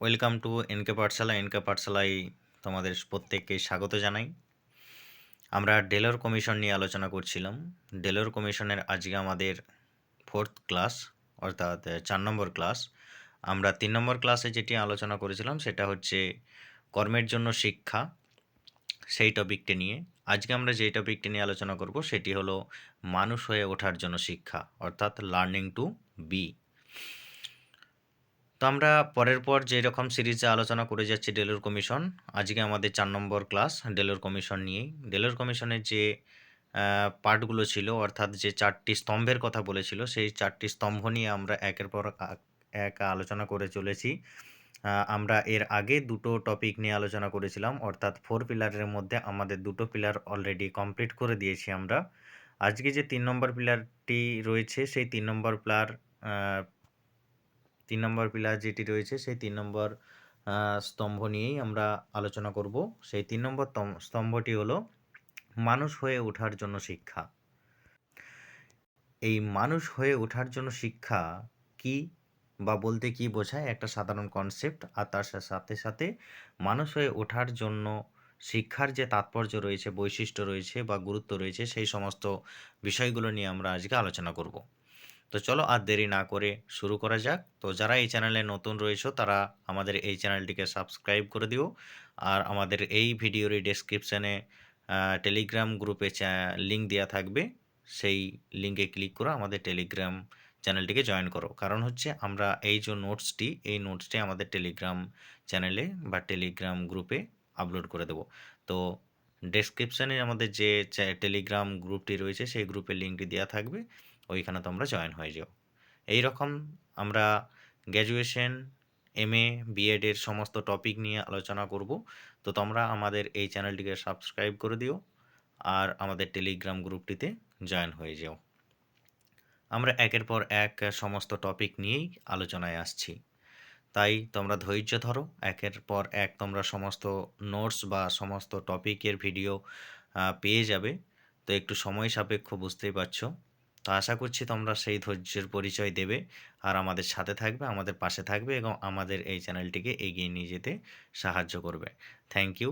Welcome to NK Pathshala, NK পাঠশালায় তোমাদের প্রত্যেককে স্বাগত জানাই। আমরা ডেলর কমিশন নিয়ে আলোচনা করছিলাম। ডেলর কমিশনের আজকে আমাদের ফোর্থ ক্লাস, অর্থাৎ চার নম্বর ক্লাস। আমরা তিন নম্বর ক্লাসে যেটি আলোচনা করেছিলাম, সেটা হচ্ছে কর্মের জন্য শিক্ষা, সেই টপিকটি নিয়ে। আজকে আমরা যেই টপিকটি নিয়ে আলোচনা করব, সেটি হলো মানুষ হয়ে ওঠার জন্য শিক্ষা, অর্থাৎ লার্নিং টু বি তো আমরা পরের পর যেরকম সিরিজে আলোচনা করে যাচ্ছি ডেলোর কমিশন, আজকে আমাদের চার নম্বর ক্লাস ডেলোর কমিশন নিয়েই। ডেলোর কমিশনের যে পার্টগুলো ছিল, অর্থাৎ যে চারটি স্তম্ভের কথা বলেছিল, সেই চারটি স্তম্ভ নিয়ে আমরা একের পর এক আলোচনা করে চলেছি। আমরা এর আগে দুটো টপিক নিয়ে আলোচনা করেছিলাম, অর্থাৎ ফোর পিলারের মধ্যে আমাদের দুটো পিলার অলরেডি কমপ্লিট করে দিয়েছি আমরা। আজকে যে তিন নম্বর পিলারটি রয়েছে, সেই তিন নম্বর পিলার তিন নম্বর পিলার যেটি রয়েছে, সেই তিন নম্বর স্তম্ভ নিয়েই আমরা আলোচনা করব। সেই তিন নম্বর তম- স্তম্ভটি হলো মানুষ হয়ে ওঠার জন্য শিক্ষা। এই মানুষ হয়ে ওঠার জন্য শিক্ষা কি বা বলতে কি বোঝায় একটা সাধারণ কনসেপ্ট আর তার সাথে সাথে মানুষ হয়ে ওঠার জন্য শিক্ষার যে তাৎপর্য রয়েছে, বৈশিষ্ট্য রয়েছে বা গুরুত্ব রয়েছে, সেই সমস্ত বিষয়গুলো নিয়ে আমরা আজকে আলোচনা করব। তো চলো আর দেরি না করে শুরু করা যাক। তো যারা এই চ্যানেলে নতুন রয়েছে, তারা আমাদের এই চ্যানেলটিকে সাবস্ক্রাইব করে দিও। আর আমাদের এই ভিডিওর ডেসক্রিপশানে টেলিগ্রাম গ্রুপে লিঙ্ক দেওয়া থাকবে। সেই লিঙ্কে ক্লিক করে আমাদের টেলিগ্রাম চ্যানেলটিকে জয়েন করো। কারণ হচ্ছে আমরা এই যে নোটসটি এই নোটসটি আমাদের টেলিগ্রাম চ্যানেলে বা টেলিগ্রাম গ্রুপে আপলোড করে দেবো। তো ডেসক্রিপশানে আমাদের যে টেলিগ্রাম গ্রুপটি রয়েছে, সেই গ্রুপের লিঙ্কটি দেওয়া থাকবে। ওইখানে তোমরা জয়েন হয়ে যাও। এই রকম আমরা গ্র্যাজুয়েশন এম এ বিএডের সমস্ত টপিক নিয়ে আলোচনা করব। তো তোমরা আমাদের এই চ্যানেলটিকে সাবস্ক্রাইব করে দিও আর আমাদের টেলিগ্রাম গ্রুপটিতে জয়েন হয়ে যাও। আমরা একের পর এক সমস্ত টপিক নিয়েই আলোচনায় আসছি। তাই তোমরা ধৈর্য ধরো, একের পর এক তোমরা সমস্ত নোটস বা সমস্ত টপিকের ভিডিও পেয়ে যাবে। তো একটু সময় সাপেক্ষ বুঝতেই পারছ। তো আশা করছি তোমরা সেই ধৈর্যের পরিচয় দেবে। আর আমাদের সাথে থাকবে, আমাদের পাশে থাকবে এবং আমাদের এই চ্যানেলটিকে এগিয়ে নিয়ে যেতে সাহায্য করবে। থ্যাংক ইউ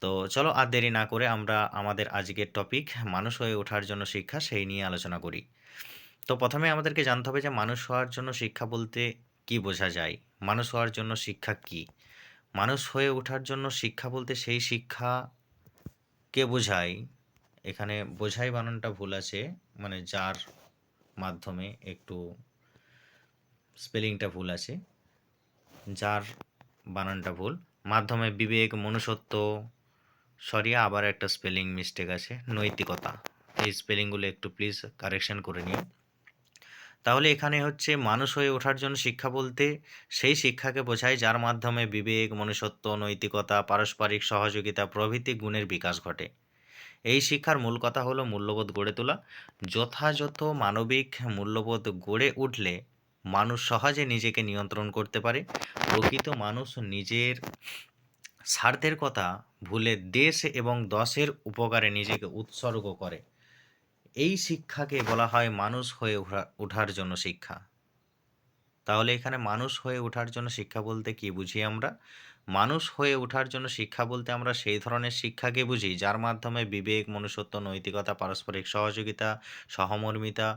তো চলো আর দেরি না করে আমরা আমাদের আজকের টপিক মানুষ হয়ে ওঠার জন্য শিক্ষা সেই নিয়ে আলোচনা করি। তো প্রথমে আমাদেরকে জানতে হবে যে মানুষ হওয়ার জন্য শিক্ষা বলতে কি বোঝা যায়? মানুষ হওয়ার জন্য শিক্ষা কি? মানুষ হয়ে ওঠার জন্য শিক্ষা বলতে সেই শিক্ষা কে বোঝায়? এখানে বোঝাই বানানটা ভুল আছে। মানে যার মাধ্যমে একটু স্পেলিংটা ভুল আছে, যার বানানটা ভুল। মাধ্যমে বিবেক, মনুষ্যত্ব সরিয়ে আবার একটা স্পেলিং মিস্টেক আছে, নৈতিকতা। এই স্পেলিংগুলো একটু প্লিজ কারেকশন করে নিও তাহলে এখানে হচ্ছে মানুষ হয়ে ওঠার জন্য শিক্ষা বলতে সেই শিক্ষাকে বোঝায় যার মাধ্যমে বিবেক, মনুষ্যত্ব, নৈতিকতা, পারস্পরিক সহযোগিতা প্রভৃতি গুণের বিকাশ ঘটে। এই শিক্ষার মূল কথা হলো মূল্যবোধ গড়ে তোলা। যথাযথ মানবিক মূল্যবোধ গড়ে উঠলে মানুষ সহজে নিজেকে নিয়ন্ত্রণ করতে পারে। প্রকৃত মানুষ নিজের স্বার্থের কথা ভুলে দেশ এবং দশের উপকারে নিজেকে উৎসর্গ করে। এই শিক্ষাকে বলা হয় মানুষ হয়ে ওঠা- ওঠার জন্য শিক্ষা। তাহলে এখানে মানুষ হয়ে ওঠার জন্য শিক্ষা বলতে কি বুঝি আমরা? মানুষ হয়ে ওঠার জন্য শিক্ষা বলতে আমরা সেই ধরনের শিক্ষাকে বুঝি, যার মাধ্যমে বিবেক, মনুষ্যত্ব, নৈতিকতা, পারস্পরিক সহযোগিতা, সহমর্মিতা,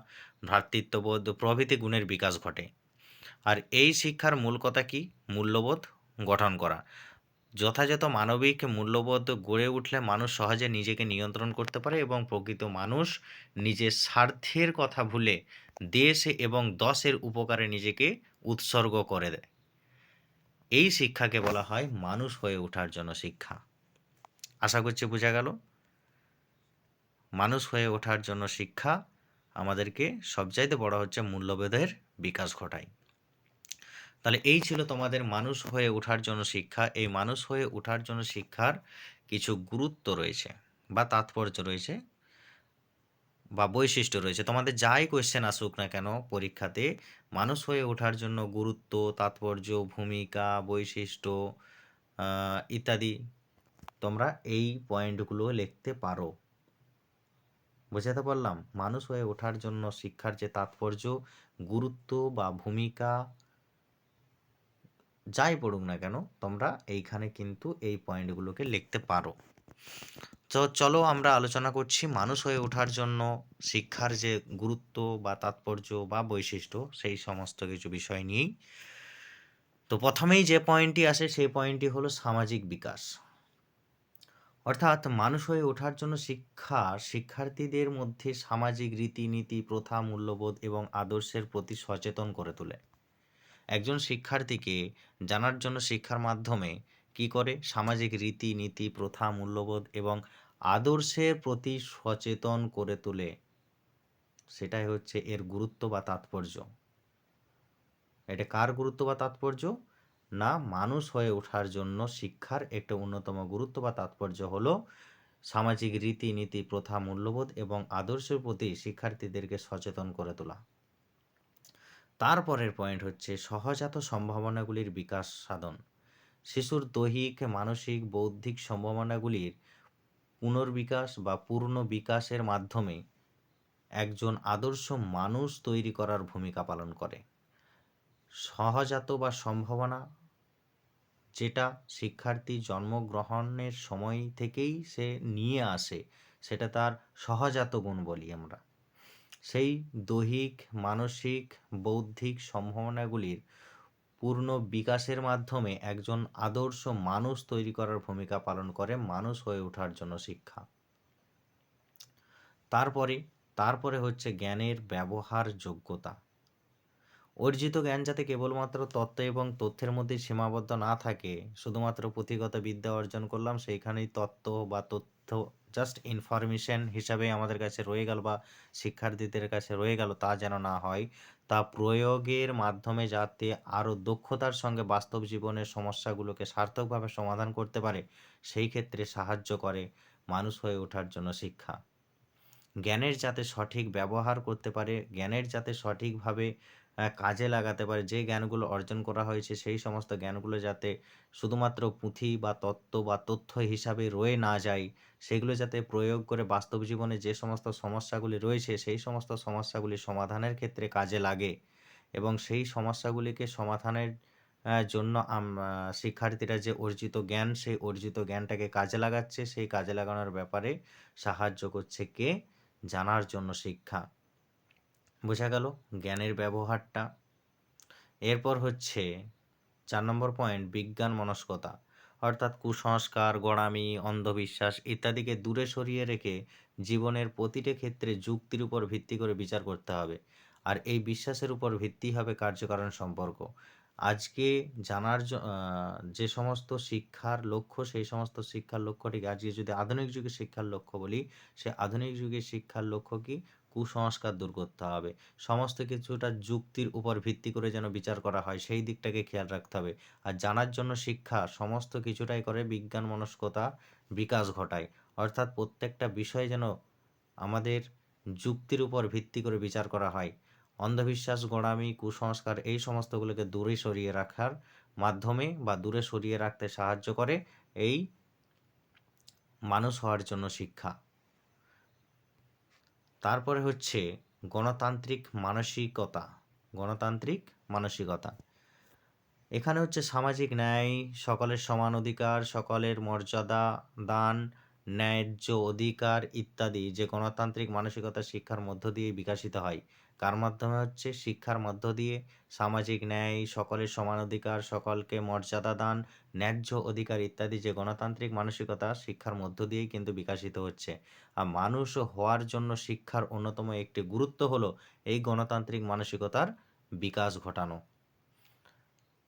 ভ্রাতৃত্ববোধ প্রভৃতি গুণের বিকাশ ঘটে। আর এই শিক্ষার মূল কথা কি? মূল্যবোধ গঠন করা। যথাযথ মানবিক মূল্যবোধ গড়ে উঠলে মানুষ সহজে নিজেকে নিয়ন্ত্রণ করতে পারে এবং প্রকৃত মানুষ নিজের স্বার্থের কথা ভুলে দেশ এবং দশের উপকারে নিজেকে উৎসর্গ করে দেয়। এই শিক্ষাকে বলা হয় মানুষ হয়ে ওঠার জন্য শিক্ষা। আশা করছি বোঝা গেল। মানুষ হয়ে ওঠার জন্য শিক্ষা আমাদেরকে সবচাইতে বড় হচ্ছে মূল্যবোধের বিকাশ ঘটায়। তাহলে এই ছিল তোমাদের মানুষ হয়ে ওঠার জন্য শিক্ষা। এই মানুষ হয়ে ওঠার জন্য শিক্ষার কিছু গুরুত্ব রয়েছে বা তাৎপর্য রয়েছে। বা বৈশিষ্ট্য রয়েছে। তোমাদের যাই কোয়েশ্চেন আসুক না কেন, পরীক্ষাতে মানুষ হয়ে ওঠার জন্য গুরুত্ব, তাৎপর্য, ভূমিকা, বৈশিষ্ট্য ইত্যাদি তোমরা এই পয়েন্টগুলো লিখতে পারো। বোঝাতে পারলাম? মানুষ হয়ে ওঠার জন্য শিক্ষার যে তাৎপর্য, গুরুত্ব বা ভূমিকা যাই পড়ুক না কেন, তোমরা এইখানে কিন্তু এই পয়েন্টগুলোকে লিখতে পারো। তো চলো আমরা আলোচনা করছি মানুষ হয়ে ওঠার জন্য শিক্ষার যে গুরুত্ব বা তাৎপর্য বা বৈশিষ্ট্য সেই সমস্ত কিছু বিষয় নিয়েই। তো প্রথমেই যে পয়েন্টটি আসে সেই পয়েন্টটি হলো সামাজিক বিকাশ। অর্থাৎ মানুষ হয়ে ওঠার জন্য শিক্ষা, শিক্ষার্থীদের মধ্যে সামাজিক রীতিনীতি, প্রথা, মূল্যবোধ এবং আদর্শের প্রতি সচেতন করে তোলে। একজন শিক্ষার্থীকে জানার জন্য শিক্ষার মাধ্যমে কি করে? সামাজিক রীতিনীতি প্রথা, মূল্যবোধ এবং আদর্শের প্রতি সচেতন করে তোলে। সেটাই হচ্ছে এর গুরুত্ব বা তাৎপর্য। এটা কার গুরুত্ব বা তাৎপর্য? না, মানুষ হয়ে ওঠার জন্য শিক্ষার একটা অন্যতম গুরুত্ব বা তাৎপর্য হলো সামাজিক রীতিনীতি প্রথা, মূল্যবোধ এবং আদর্শের প্রতি শিক্ষার্থীদেরকে সচেতন করে তোলা। তারপরের পয়েন্ট হচ্ছে সহজাত সম্ভাবনাগুলির বিকাশ সাধন। শিশুর দৈহিক, মানসিক, বৌদ্ধিক সম্ভাবনাগুলির পুনর্বিকাশ বা পূর্ণ বিকাশের মাধ্যমে একজন আদর্শ মানুষ তৈরি করার ভূমিকা পালন করে। সহজাত বা সম্ভাবনা, যেটা শিক্ষার্থী জন্মগ্রহণের সময় থেকেই সে নিয়ে আসে, সেটা তার সহজাত গুণ বলি আমরা। সেই দৈহিক, মানসিক, বৌদ্ধিক সম্ভাবনাগুলির পূর্ণ বিকাশের মাধ্যমে একজন আদর্শ মানুষ তৈরি করার ভূমিকা পালন করে, মানুষ হয়ে ওঠার জন্য শিক্ষা। তারপরে তারপরে হচ্ছে জ্ঞানের ব্যবহার যোগ্যতা অর্জিত জ্ঞান যাতে কেবলমাত্র তত্ত্ব এবং তথ্যের মধ্যে সীমাবদ্ধ না থাকে, শুধুমাত্র পুঁথিগত বিদ্যা অর্জন করলাম, সেইখানেই তত্ত্ব বা তথ্য জাস্ট ইনফরমেশন হিসাবে আমাদের কাছে রয়ে গেল বা শিক্ষার্থীদের কাছে রয়ে গেল তা যেন না হয়, তা প্রয়োগের মাধ্যমে যাতে আরও দক্ষতার সঙ্গে বাস্তব জীবনের সমস্যাগুলোকে সার্থকভাবে সমাধান করতে পারে, সেই ক্ষেত্রে সাহায্য করে মানুষ হয়ে ওঠার জন্য শিক্ষা। জ্ঞানের যাতে সঠিক ব্যবহার করতে পারে, জ্ঞানের যাতে সঠিকভাবে কাজে লাগাতে পারে। যে জ্ঞানগুলো অর্জন করা হয়েছে, সেই সমস্ত জ্ঞানগুলো যাতে শুধুমাত্র পুঁথি বা তত্ত্ব বা তথ্য হিসাবে রয়ে না যায়, সেগুলো যাতে প্রয়োগ করে বাস্তব জীবনে যে সমস্ত সমস্যাগুলি রয়েছে, সেই সমস্ত সমস্যাগুলি সমাধানের ক্ষেত্রে কাজে লাগে এবং সেই সমস্যাগুলিকে সমাধানের জন্য শিক্ষার্থীরা যে অর্জিত জ্ঞান, সেই অর্জিত জ্ঞানটাকে কাজে লাগাচ্ছে, সেই কাজে লাগানোর ব্যাপারে সাহায্য করছে কে? জানার জন্য শিক্ষা। বোঝা গেল জ্ঞানের ব্যবহারটা। এরপর হচ্ছে চার নম্বর পয়েন্ট বিজ্ঞান মনস্কতা। অর্থাৎ কুসংস্কার, গোড়ামি, অন্ধবিশ্বাস ইত্যাদিকে দূরে সরিয়ে রেখে জীবনের প্রতিটি ক্ষেত্রে যুক্তির উপর ভিত্তি করে বিচার করতে হবে। আর এই বিশ্বাসের উপর ভিত্তি হবে কার্যকারণ সম্পর্ক। আজকে জানার যে সমস্ত শিক্ষার লক্ষ্য, সেই সমস্ত শিক্ষার লক্ষ্যটিকে আজকে যদি আধুনিক যুগের শিক্ষার লক্ষ্য বলি, সে আধুনিক যুগের শিক্ষার লক্ষ্য কি? কুসংস্কার দূর করতে হবে। সমস্ত কিছুটা যুক্তির উপর ভিত্তি করে যেন বিচার করা হয়, সেই দিকটাকে খেয়াল রাখতে হবে। আর জানার জন্য শিক্ষা, সমস্ত কিছুটাই করে বিজ্ঞান মনস্কতা বিকাশ ঘটায়। অর্থাৎ প্রত্যেকটা বিষয় যেন আমাদের যুক্তির উপর ভিত্তি করে বিচার করা হয়। অন্ধবিশ্বাস, গোড়ামি, কুসংস্কার এই সমস্তগুলোকে দূরে সরিয়ে রাখার মাধ্যমে বা দূরে সরিয়ে রাখতে সাহায্য করে এই মানুষ হওয়ার জন্য শিক্ষা। তারপরে হচ্ছে গণতান্ত্রিক মানসিকতা গণতান্ত্রিক মানসিকতা। এখানে হচ্ছে সামাজিক ন্যায়, সকলের সমান অধিকার, সকলের মর্যাদা, দান, ন্যায্য অধিকার ইত্যাদি যে গণতান্ত্রিক মানসিকতা শিক্ষার মধ্য দিয়ে বিকাশিত হয়। কার মাধ্যমে হচ্ছে? শিক্ষার মধ্য দিয়ে। সামাজিক ন্যায়, সকলের সমান অধিকার, সকলকে মর্যাদা দান, ন্যায্য অধিকার ইত্যাদি যে গণতান্ত্রিক মানসিকতা, শিক্ষার মধ্য দিয়েই কিন্তু বিকাশিত হচ্ছে। আর মানুষ হওয়ার জন্য শিক্ষার অন্যতম একটি গুরুত্ব হলো এই গণতান্ত্রিক মানসিকতার বিকাশ ঘটানো।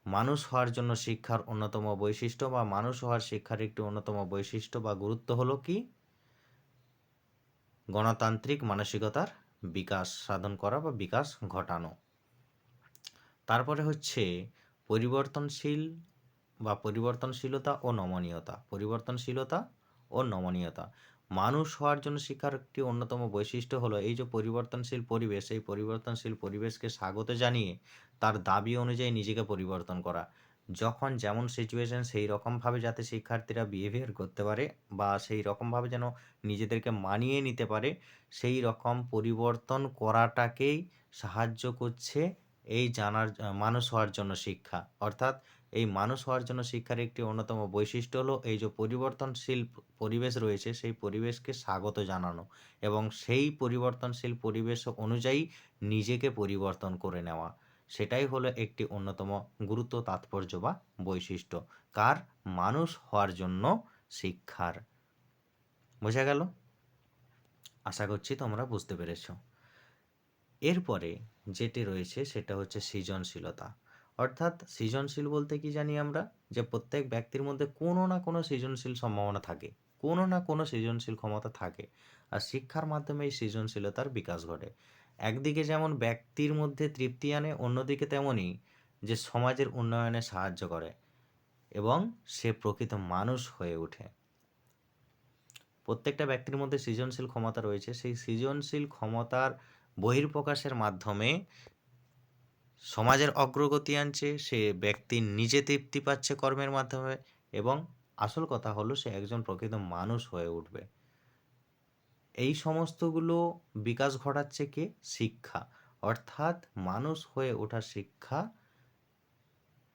মানুষ হওয়ার জন্য শিক্ষার অন্যতম বৈশিষ্ট্য বা মানুষ হওয়ার শিক্ষার একটি অন্যতম বৈশিষ্ট্য বা গুরুত্ব হলো কি? গণতান্ত্রিক মানসিকতার বিকাশ সাধন করা বা বিকাশ ঘটানো। তারপরে হচ্ছে পরিবর্তনশীল বা পরিবর্তনশীলতা ও নমনীয়তা। পরিবর্তনশীলতা ও নমনীয়তা। মানুষ হওয়ার জন্য শিক্ষার একটি অন্যতম বৈশিষ্ট্য হলো এই যে পরিবর্তনশীল পরিবেশ, এই পরিবর্তনশীল পরিবেশকে স্বাগত জানিয়ে তার দাবি অনুযায়ী নিজেকে পরিবর্তন করা। যখন যেমন সিচুয়েশন সেই রকমভাবে যাতে শিক্ষার্থীরা বিহেভিয়ার করতে পারে বা সেই রকমভাবে যেন নিজেদেরকে মানিয়ে নিতে পারে সেই রকম পরিবর্তন করাটাকেই সাহায্য করছে এই জানার, মানুষ হওয়ার জন্য শিক্ষা। অর্থাৎ এই মানুষ হওয়ার জন্য শিক্ষার একটি অন্যতম বৈশিষ্ট্য হলো এই যে পরিবর্তনশীল পরিবেশ রয়েছে, সেই পরিবেশকে স্বাগত জানানো এবং সেই পরিবর্তনশীল পরিবেশ অনুযায়ী নিজেকে পরিবর্তন করে নেওয়া। সেটাই হলো একটি অন্যতম গুরুত্ব, তাৎপর্য বা বৈশিষ্ট্য। কার? মানুষ হওয়ার জন্য শিক্ষার। বোঝা গেল? আশা করছি তোমরা বুঝতে পেরেছ। এরপরে যেটি রয়েছে সেটা হচ্ছে সৃজনশীলতা। অর্থাৎ সৃজনশীল বলতে কি জানি আমরা? যে প্রত্যেক ব্যক্তির মধ্যে কোনো না কোনো সৃজনশীল সম্ভাবনা থাকে। কোনো না কোনো সৃজনশীল ক্ষমতা থাকে। আর শিক্ষার মাধ্যমে এই সৃজনশীলতার বিকাশ ঘটে। একদিকে যেমন ব্যক্তির মধ্যে তৃপ্তি আনে, অন্যদিকে তেমনই যে সমাজের উন্নয়নে সাহায্য করে এবং সে প্রকৃত মানুষ হয়ে ওঠে। প্রত্যেকটা ব্যক্তির মধ্যে সৃজনশীল ক্ষমতা রয়েছে। সেই সৃজনশীল ক্ষমতার বহির্প্রকাশের মাধ্যমে সমাজের অগ্রগতি আনছে, সে ব্যক্তি নিজে তৃপ্তি পাচ্ছে কর্মের মাধ্যমে এবং আসল কথা হলো সে একজন প্রকৃত মানুষ হয়ে উঠবে। এই সমস্তগুলো বিকাশ ঘটাচ্ছে কে? শিক্ষা। অর্থাৎ মানুষ হয়ে ওঠার শিক্ষা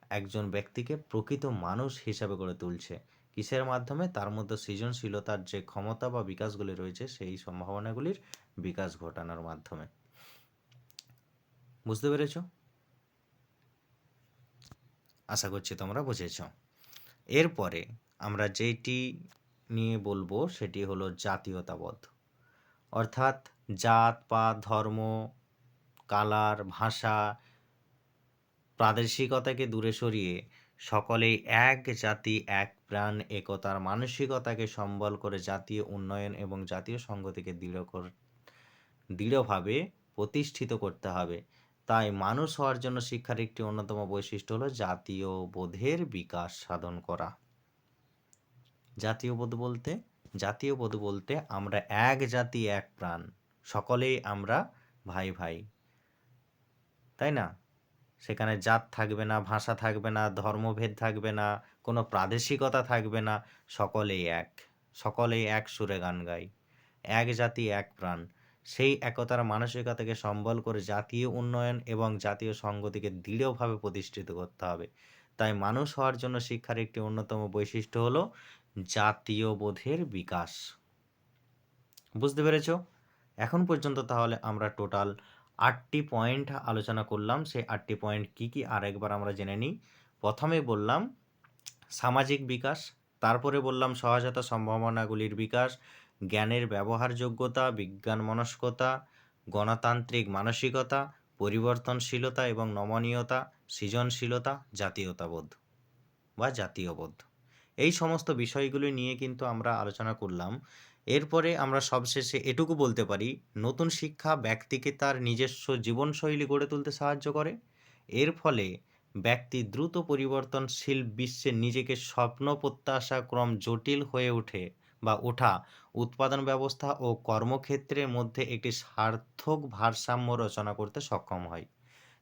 একজন ব্যক্তিকে প্রকৃত মানুষ হিসাবে গড়ে তুলছে। কিসের মাধ্যমে? তার মধ্যে সৃজনশীলতার যে ক্ষমতা বা বিকাশগুলি রয়েছে, সেই সম্ভাবনাগুলির বিকাশ ঘটানোর মাধ্যমে। বুঝতে পেরেছ? আশা করছি তোমরা বুঝেছ। এরপরে আমরা যেইটি নিয়ে বলব, সেটি হলো জাতীয়তাবোধ। অর্থাৎ জাত, পাত, ধর্ম, কালার, ভাষা, প্রাদেশিকতাকে দূরে সরিয়ে সকলেই এক জাতি, এক প্রাণ, একতার মানসিকতাকে সম্বল করে জাতীয় উন্নয়ন এবং জাতীয় সংহতিকে দৃঢ় দৃঢ়ভাবে প্রতিষ্ঠিত করতে হবে। তাই মানুষ হওয়ার জন্য শিক্ষার একটি অন্যতম বৈশিষ্ট্য হলো জাতীয় বোধের বিকাশ সাধন করা। জাতীয় বোধ বলতে? জাতীয় বোধ বলতে আমরা এক জাতি, এক প্রাণ। সকলেই আমরা ভাই, ভাই। তাই না? সেখানে জাত থাকবে না, ভাষা থাকবে না, ধর্মভেদ থাকবে না, কোনো প্রাদেশিকতা থাকবে না। সকলেই এক। সকলেই এক সুরে গান গাই। এক জাতি, এক প্রাণ। সেই একতার মানসিকতাকে সম্বল করে জাতীয় উন্নয়ন এবং জাতীয় সংহতিকে দৃঢ়ভাবে প্রতিষ্ঠিত করতে হবে। তাই মানুষ হওয়ার জন্য শিক্ষার একটি অন্যতম বৈশিষ্ট্য হলো জাতীয় বোধের বিকাশ। বুঝতে পেরেছ? এখন পর্যন্ত তাহলে আমরা টোটাল আটটি পয়েন্ট আলোচনা করলাম। সেই আটটি পয়েন্ট কী, কী আরেকবার আমরা জেনে নিই। প্রথমে বললাম সামাজিক বিকাশ, তারপরে বললাম সহজতা সম্ভাবনাগুলির বিকাশ, জ্ঞানের ব্যবহারযোগ্যতা, বিজ্ঞান মনস্কতা, গণতান্ত্রিক মানসিকতা, পরিবর্তনশীলতা এবং নমনীয়তা, সৃজনশীলতা, জাতীয়তাবোধ বা জাতীয়বোধ। এই সমস্ত বিষয়গুলি নিয়ে কিন্তু আমরা আলোচনা করলাম। এরপরে আমরা সবশেষে এটুকু বলতে পারি, নতুন শিক্ষা ব্যক্তিকে তার নিজস্ব জীবনশৈলী গড়ে তুলতে সাহায্য করে। এর ফলে ব্যক্তি দ্রুত পরিবর্তনশীল বিশ্বে নিজেকে স্বপ্ন প্রত্যাশা ক্রম জটিল হয়ে ওঠে বা ওঠা উৎপাদন ব্যবস্থা ও কর্মক্ষেত্রের মধ্যে একটি সার্থক ভারসাম্য রচনা করতে সক্ষম হয়।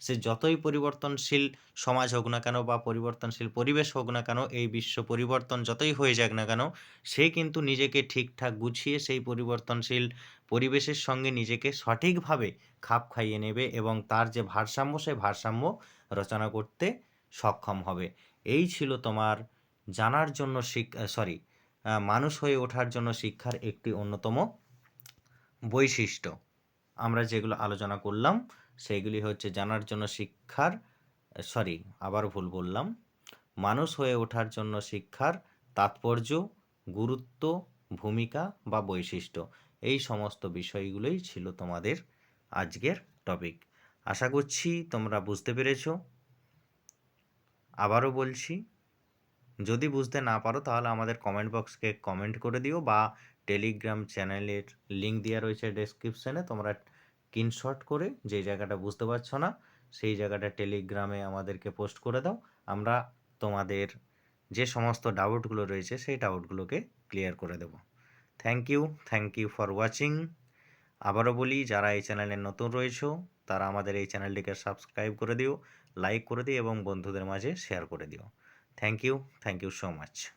সে যতই পরিবর্তনশীল সমাজ হোক না কেন বা পরিবর্তনশীল পরিবেশ হোক না কেন, এই বিশ্ব পরিবর্তন যতই হয়ে যাক না কেন, সে কিন্তু নিজেকে ঠিকঠাক গুছিয়ে সেই পরিবর্তনশীল পরিবেশের সঙ্গে নিজেকে সঠিকভাবে খাপ খাইয়ে নেবে এবং তার যে ভারসাম্য সেই ভারসাম্য রচনা করতে সক্ষম হবে। এই ছিল তোমার জানার জন্য শিক সরি মানুষ হয়ে ওঠার জন্য শিক্ষার একটি অন্যতম বৈশিষ্ট্য। আমরা যেগুলো আলোচনা করলাম সেগুলি হচ্ছে জানার জন্য শিক্ষার সরি আবার ভুল বললাম। মানুষ হয়ে ওঠার জন্য শিক্ষার তাৎপর্য, গুরুত্ব, ভূমিকা বা বৈশিষ্ট্য। এই সমস্ত বিষয়গুলোই ছিল তোমাদের আজকের টপিক। আশা করছি তোমরা বুঝতে পেরেছ। আবারও বলছি, যদি বুঝতে না পারো তাহলে আমাদের কমেন্ট বক্সকে কমেন্ট করে দিও বা টেলিগ্রাম চ্যানেলের লিঙ্ক দেওয়া রয়েছে ডেসক্রিপশনে, তোমরা স্ক্রিনশট করে যে জায়গাটা বুঝতে পারছ না, সেই জায়গাটা টেলিগ্রামে আমাদেরকে পোস্ট করে দাও। আমরা তোমাদের যে সমস্ত ডাউটগুলো রয়েছে, সেই ডাউটগুলোকে ক্লিয়ার করে দেব। Thank you thank you for watching. আবারও বলি, যারা এই চ্যানেলে নতুন রয়েছো, তারা আমাদের এই চ্যানেলটিকে সাবস্ক্রাইব করে দিও, লাইক করে দিও এবং বন্ধুদের মাঝে শেয়ার করে দিও। Thank you thank you so much.